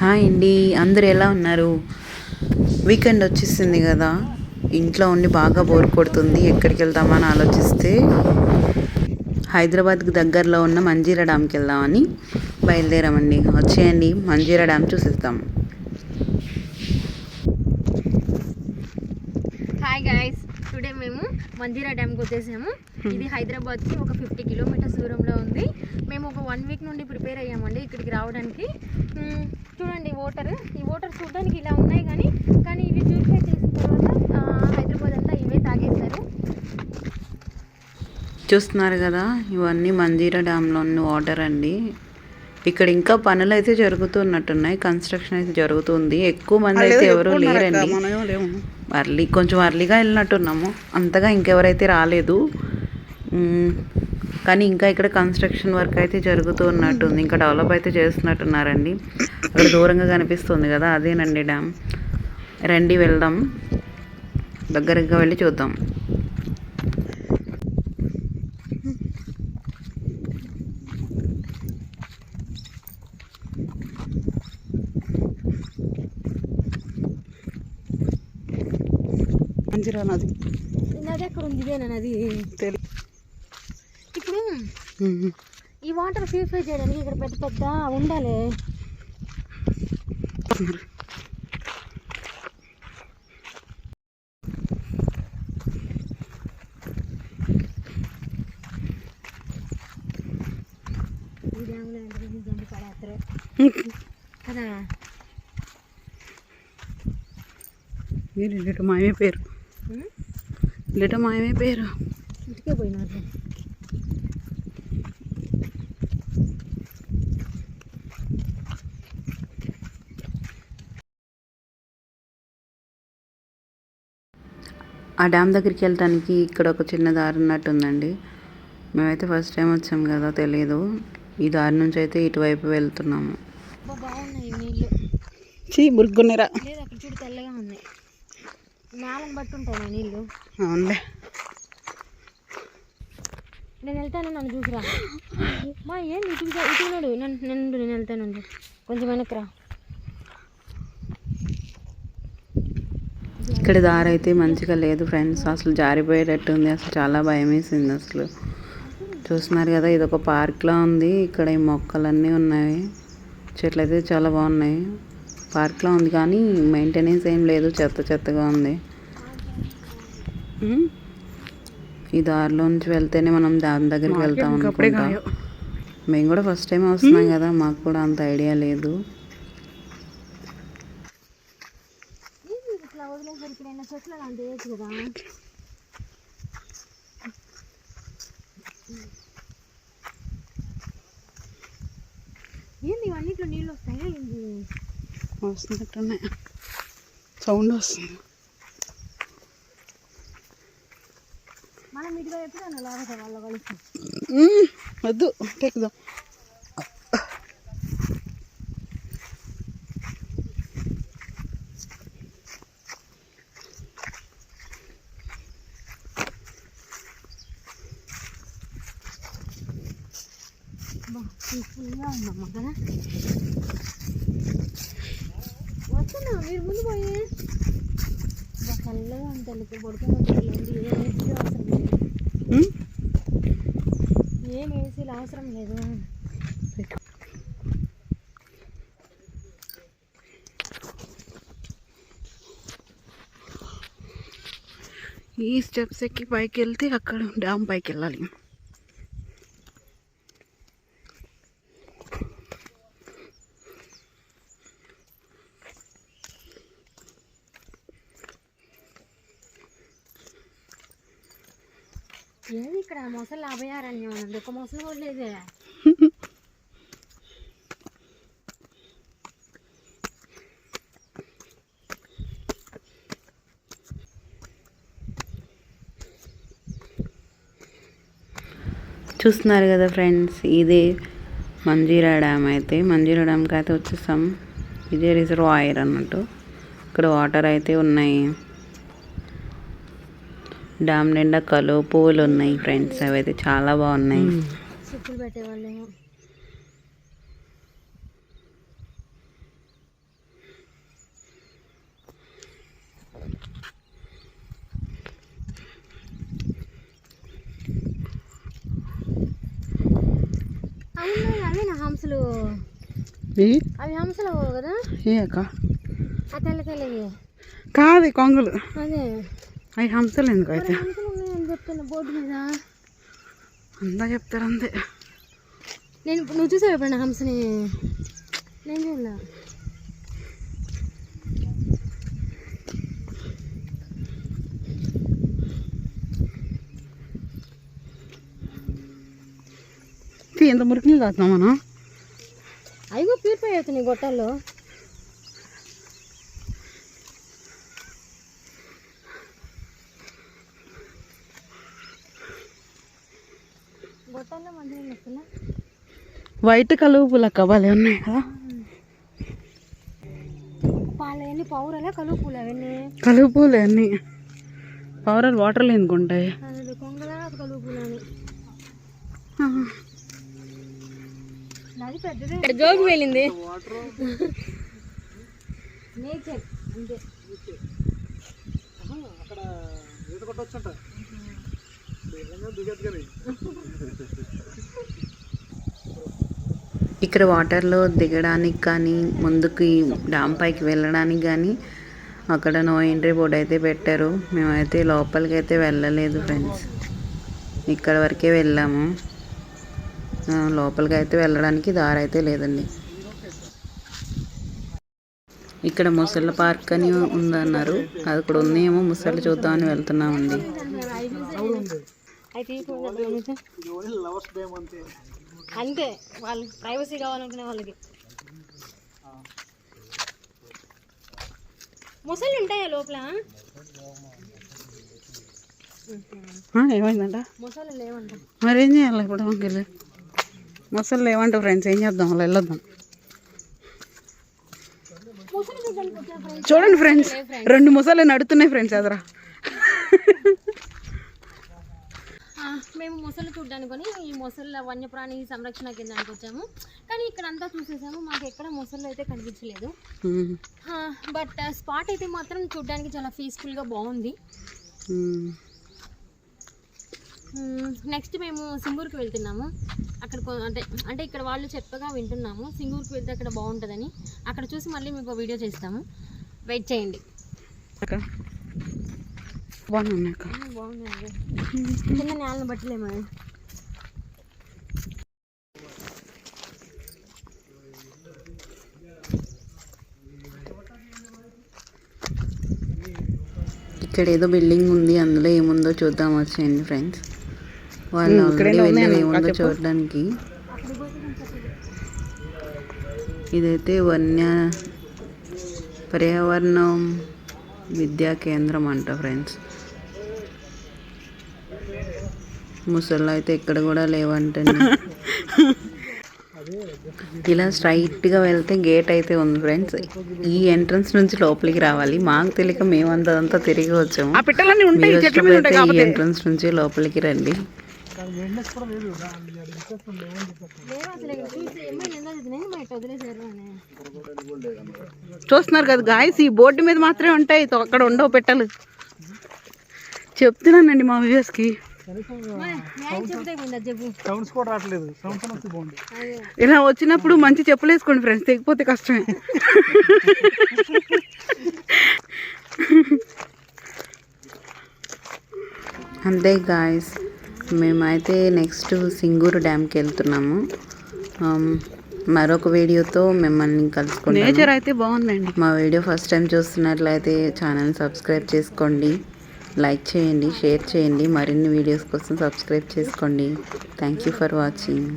Hi అండి. అందరు ఎలా ఉన్నారు? వీకెండ్ వచ్చేసింది కదా. ఇంట్లో ఉండి బాగా బోర్ కొడుతుంది. ఎక్కడికి వెళ్దామని ఆలోచిస్తే హైదరాబాద్కి దగ్గరలో ఉన్న మంజీరా డ్యామ్కి వెళ్దామని బయలుదేరామండి. వచ్చేయండి. మంజీరా డ్యామ్ చూసేద్దాం. హాయ్ గైస్ టుడే మేము మంజీరా డ్యామ్కి వచ్చేసాము. ఇది హైదరాబాద్కి ఒక ఫిఫ్టీ కిలోమీటర్స్ దూరంలో ఉంది. మేము ఒక వన్ వీక్ నుండి ప్రిపేర్ అయ్యామండి ఇక్కడికి రావడానికి. మ్మ్, చూడండి వాటర్ ఈ వాటర్ చూడడానికి ఇలా ఉన్నాయి కానీ కానీ ఇవి ప్యూరిఫై చేసిన తర్వాత హైదరాబాద్ అంతా ఇవే తాగేస్తారు చూస్తున్నారు కదా ఇవన్నీ మంజీరా డ్యామ్లో ఉన్న వాటర్ అండి. ఇక్కడ ఇంకా పనులు అయితే జరుగుతున్నట్టున్నాయి కన్స్ట్రక్షన్ అయితే జరుగుతుంది. ఎక్కువ మంది అయితే ఎవరు లేరండి. అర్లీ కొంచెం అర్లీగా వెళ్ళినట్టున్నాము. అంతగా ఇంకెవరైతే రాలేదు. కానీ ఇంకా ఇక్కడ కన్స్ట్రక్షన్ వర్క్ అయితే జరుగుతూ ఉన్నట్టుంది. ఇంకా డెవలప్ అయితే చేస్తున్నట్టున్నారండి. అక్కడ దూరంగా కనిపిస్తుంది కదా అదేనండి డ్యామ్. రండి వెళ్దాం. దగ్గరగా వెళ్ళి చూద్దాం. మంచిరా నది. నది ఎక్కడ ఉంది? నది? ఈ వాటర్ ప్యూరిఫై చేయడానికి ఇక్కడ పెద్ద పెద్ద ఉండాలి. కదా? మీరు మాయమే పేరు? లిట మాయమే పేరు. ఇంటికే పోయినారు. ఆ డ్యామ్ దగ్గరికి వెళ్ళటానికి ఇక్కడ ఒక చిన్న దారి ఉన్నట్టుందండి మేమైతే ఫస్ట్ టైం వచ్చాం కదా తెలియదు ఈ దారి నుంచి అయితే ఇటువైపు వెళ్తున్నాము. చీ చూడు తెల్లగా ఉన్నాయి నేలను నీళ్ళు. అవునులే. నేను వెళ్తాను నన్ను చూసిరా. మా ఇటు నన్ను నేను వెళ్తానండి కొంచెం వెనక్రా ఇక్కడ దారి అయితే మంచిగా లేదు ఫ్రెండ్స్. అసలు జారిపోయేటట్టుంది. అసలు చాలా భయం వేసింది అసలు. చూస్తున్నారు కదా ఇది ఒక పార్క్లా ఉంది. ఇక్కడ ఈ మొక్కలన్నీ ఉన్నాయి. చెట్లు అయితే చాలా బాగున్నాయి. పార్క్లో ఉంది కానీ మెయింటెనెన్స్ ఏం లేదు. చెత్త చెత్తగా ఉంది? ఈ దారిలో నుంచి వెళ్తేనే మనం దాని దగ్గరికి వెళ్తాం అనుకుంటా. మేము కూడా ఫస్ట్ టైం వస్తున్నాం కదా మాకు కూడా అంత ఐడియా లేదు ఏంది ఇట్లా ఇక్కడ చెట్లు అలాంటి వేయచ్చు కదా. ఏంది ఇవన్నిట్లో నీళ్ళు వస్తాయా ఏంది? వస్తున్నట్టున్నాయి సౌండ్ వస్తుంది. మనం ఇటుగా ఎప్పుడైనా లేకపోతే వాళ్ళ కలిసి వద్దు టెక్కుదాం పీస్ఫుల్గా ఉందమ్మా కదా వస్తున్నా మీరు ముందు పోయి చల్లగా ఉంటుంది పడుకోమంటుంది ఏం ఏసీ అవసరం లేదు ఏం ఏసీలు అవసరం లేదు ఈ స్టెప్స్ ఎక్కి పైకి వెళ్తే అక్కడ డ్యామ్ పైకి వెళ్ళాలి ఏది ఇక్కడ మొసలు అభయారణ్యం అన్నది ఒక మొసలు కూడా లేదే. చూస్తున్నారు కదా ఫ్రెండ్స్ ఇదే మంజీరా డ్యామ్ అయితే. మంజీరా డ్యామ్కి అయితే వచ్చేసాం. ఇదే రిజర్వాయర్ అన్నట్టు. ఇక్కడ వాటర్ అయితే ఉన్నాయి. డామ్ నిండా కలువ పువ్వులు ఉన్నాయి ఫ్రెండ్స్. అవి అయితే చాలా బాగున్నాయి హంసలు. అవి హంసలు కదా? కాదు కొంగులు. అదే. అవి హంసలు ఎందుకు అయితే? అంతా చెప్తారు అంతే. నేను నువ్వు చూసావు ఎప్పుడైనా హంసని? నేను చూడలే. ఎంత మురికి నీళ్ళు తాగుతున్నాం మనం అవి ప్యూరిఫై అవుతున్నాయి గొట్టాల్లో గొట్టాల్లో మంచిగా వస్తుందా వైట్ కలువు పూలక్క భలే ఉన్నాయి కదా. పాలన్నీ పౌరలా కలుపు పూలు అవన్నీ కలువు పూలే అన్ని. పౌరాలు నది పెద్దదే. జోగి వెళ్ళింది. అంతే. ఇక్కడ వాటర్లో దిగడానికి కానీ ముందుకి డామ్ పైకి వెళ్ళడానికి కానీ అక్కడ నో ఎంట్రీ బోర్డ్ అయితే పెట్టారు. మేమైతే లోపలికి అయితే వెళ్ళలేదు ఫ్రెండ్స్. ఇక్కడ వరకే వెళ్ళాము. లోపలికి అయితే వెళ్ళడానికి దారి అయితే లేదండి. ఇక్కడ ముసళ్ళ పార్క్ అని ఉందన్నారు. అది కూడా ఉందేమో ముసళ్ళు చూద్దామని వెళ్తున్నామండి. అయితే అంతే వాళ్ళకి ప్రైవసీ కావాలనుకునే వాళ్ళకి. ముసళ్ళు ఉంటాయా లోపల? ఏమైందంట? ముసళ్ళు లేవంట. మరి ఏం చేయాలి ఇప్పుడు అంకెళ్ళి ముసలు లేవంట ఫ్రెండ్స్ ఏం చేద్దాం? అలా వెళ్ళొద్దాం. ముసలి. చూడండి ఫ్రెండ్స్ రెండు ముసలు నడుతున్నాయి ఫ్రెండ్స్ ఎదరా ఆ, మేము మొసలు చూడ్డానికి ఈ మొసళ్ళ వన్యప్రాణి సంరక్షణ కేంద్రానికి వచ్చాము. కానీ ఇక్కడ అంతా చూసేసాము మాకు ఎక్కడ మొసళ్ళు అయితే కనిపించలేదు. బట్ స్పాట్ అయితే మాత్రం చూడ్డానికి చాలా పీస్ఫుల్గా బాగుంది. నెక్స్ట్ మేము సింగూరుకి వెళ్తున్నాము. అక్కడ అంటే అంటే ఇక్కడ వాళ్ళు చెప్పగా వింటున్నాము సింగూరుకి వెళ్తే అక్కడ బాగుంటుందని. అక్కడ చూసి మళ్ళీ మీకు వీడియో చేస్తాము. వెయిట్ చేయండి. బాగున్నాయి కింద నేలను బట్టలేమా ఇక్కడ ఏదో బిల్డింగ్ ఉంది అందులో ఏముందో చూద్దాం వచ్చేయండి ఫ్రెండ్స్ వాళ్ళు ఆల్రెడీ ఏముందో. చూడడానికి. ఇదైతే వన్య పర్యావరణం విద్యా కేంద్రం అంట ఫ్రెండ్స్ ముసళ్ళు అయితే ఇక్కడ కూడా లేవంటండి ఇలా స్ట్రైట్గా వెళ్తే గేట్ అయితే ఉంది ఫ్రెండ్స్. ఈ ఎంట్రన్స్ నుంచి లోపలికి రావాలి. మాకు తెలియక మేము అంతా తిరిగి వచ్చాము. మీరు ఈ ఎంట్రన్స్ నుంచి లోపలికి రండి. చూస్తున్నారు కదా గాయస్ ఈ బోర్డు మీద మాత్రమే ఉంటాయి. అక్కడ ఉండవు పెట్టలు. చెప్తున్నానండి మా వ్యూస్కి న్యాయం చెబితే పోయింది చెప్పు సౌండ్స్ కూడా రావట్లేదు. సౌండ్స్ వస్తే బాగుంది అదే ఇలా వచ్చినప్పుడు మంచి చెప్పులు వేసుకోండి ఫ్రెండ్స్ తెగిపోతే కష్టమే. అంతే గాయస్ మేమైతే నెక్స్ట్ సింగూరు డ్యామ్కి వెళ్తున్నాము. Um, మరొక వీడియోతో మిమ్మల్ని కలుసుకుంటాము నేచర్ అయితే బాగుందండి. మా వీడియో ఫస్ట్ టైం చూస్తున్నట్లయితే ఛానల్ సబ్స్క్రైబ్ చేసుకోండి. లైక్ చేయండి షేర్ చేయండి. మరిన్ని వీడియోస్ కోసం సబ్స్క్రైబ్ చేసుకోండి. Thank you for watching